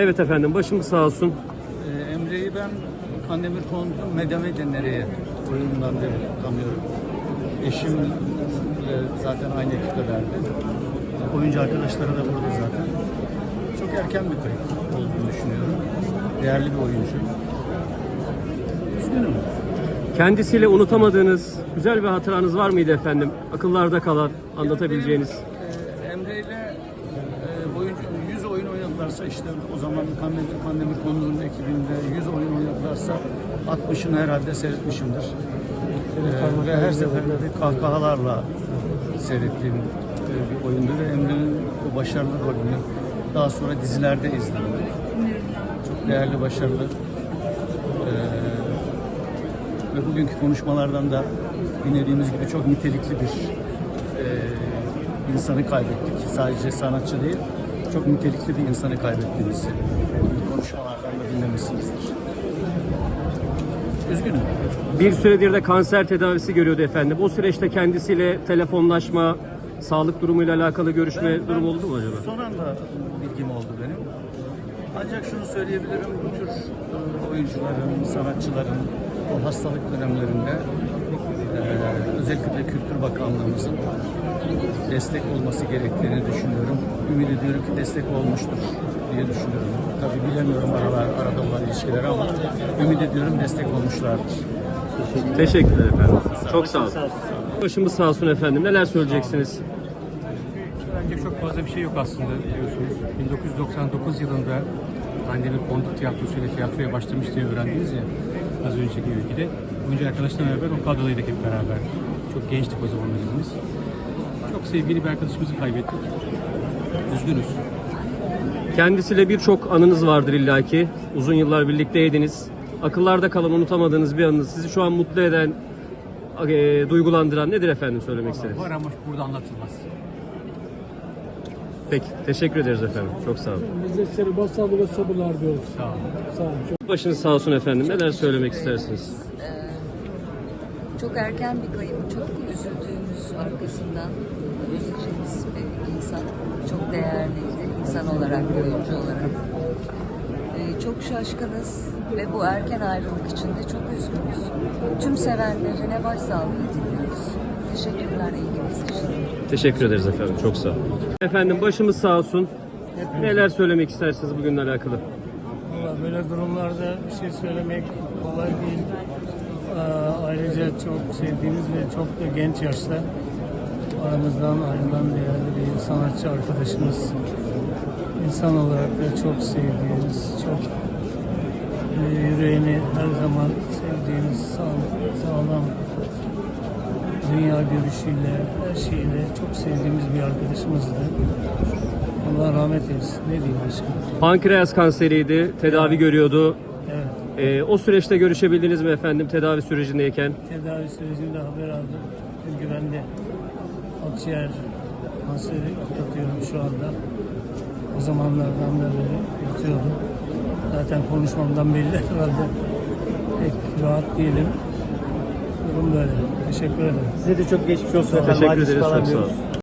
Evet efendim başımız sağ olsun. Ee, Emre'yi ben Kandemir Kondu Medya Nereye oyunundan beri tanıyorum. Eşimle zaten aynı ekiptelerdi. Oyuncu arkadaşları da burada zaten. Çok erken bir kayıp olduğunu düşünüyorum. Değerli bir oyuncu. Üzgünüm. Kendisiyle unutamadığınız güzel bir hatıranız var mıydı efendim? Akıllarda kalan, anlatabileceğiniz. Benim, e, Emre ile e, oyuncu 100 oyun oynadılarsa işte o zaman Kandemir, Kandemir Kondu'nun ekibinde 100 oyun oynadılarsa 60'ını herhalde seyretmişimdir. E, ve her seferinde de kahkahalarla seyrettiğim e, bir oyundu ve Emre'nin o başarılı rolünü daha sonra dizilerde izledim. Çok değerli, başarılı. E, ve bugünkü konuşmalardan da dinlediğimiz gibi çok nitelikli bir e, insanı kaybettik. Sadece sanatçı değil, çok nitelikli bir insanı kaybettiğimizi bu konuşmalardan da dinlemişsinizdir. Üzgünüm. Bir süredir de kanser tedavisi görüyordu efendim. O süreçte kendisiyle telefonlaşma, sağlık durumuyla alakalı görüşme durumu oldu mu acaba? Son anda bilgim oldu benim. Ancak şunu söyleyebilirim, bu tür e, oyuncuların, sanatçıların o hastalık dönemlerinde e, özellikle Kültür Bakanlığımızın destek olması gerektiğini düşünüyorum. Ümit ediyorum ki destek olmuştur diye düşünüyorum. Tabii bilemiyorum aralar, arada olan ilişkileri ama ümit ediyorum destek olmuşlardır. Teşekkürler efendim. Çok sağ olun. Başımız sağ olsun efendim. Neler söyleyeceksiniz? Bence çok fazla bir şey yok aslında biliyorsunuz. 1999 yılında Kandemir Ponduk Tiyatrosu ile tiyatroya başlamış diye öğrendiniz ya az önceki ülkede. Oyuncu arkadaşlarla beraber o kadrodaydık hep beraber. Çok gençtik o zaman hepimiz. Çok sevgili bir arkadaşımızı kaybettik. Üzgünüz. Kendisiyle birçok anınız vardır illaki. Uzun yıllar birlikteydiniz. Akıllarda kalan unutamadığınız bir anınız sizi şu an mutlu eden, e, duygulandıran nedir efendim söylemek istediğiniz? Var ama burada anlatılmaz. Peki, teşekkür ederiz efendim. Çok sağ olun. Biz de seni başsağlığı ve sabırlar diyoruz. Sağ olun. Sağ olun. Çok Başınız sağ olsun efendim. Neler söylemek istersiniz? Çok erken bir kayıp, çok üzüldüğümüz arkasından üzüleceğimiz bir insan. Çok değerliydi insan olarak, oyuncu olarak. Ee, çok şaşkınız ve bu erken ayrılık için de çok üzgünüz. Tüm sevenlerine başsağlığı diliyoruz. Teşekkürler ilginiz için. Teşekkür ederiz efendim. Çok sağ olun. Efendim başımız sağ olsun. Neler söylemek istersiniz bugünle alakalı? Valla böyle durumlarda bir şey söylemek kolay değil. Ee, ayrıca çok sevdiğimiz ve çok da genç yaşta aramızdan ayrılan değerli bir sanatçı arkadaşımız. İnsan olarak da çok sevdiğimiz, çok e, yüreğini her zaman sevdiğimiz sağ- sağlam dünya görüşüyle, her şeyle çok sevdiğimiz bir arkadaşımızdı. Allah rahmet eylesin. Ne diyeyim başka? Pankreas kanseriydi. Tedavi görüyordu. Ee, o süreçte görüşebildiniz mi efendim tedavi sürecindeyken? tedavi sürecinde haber aldım. Çünkü ben de akciğer kanseri atlatıyorum şu anda. O zamanlardan da beri yatıyordum. Zaten konuşmamdan belli herhalde. Pek rahat değilim. Durum böyle. Teşekkür ederim. Size de çok geçmiş olsun efendim. Teşekkür Acil ederiz. Çok sağ olun.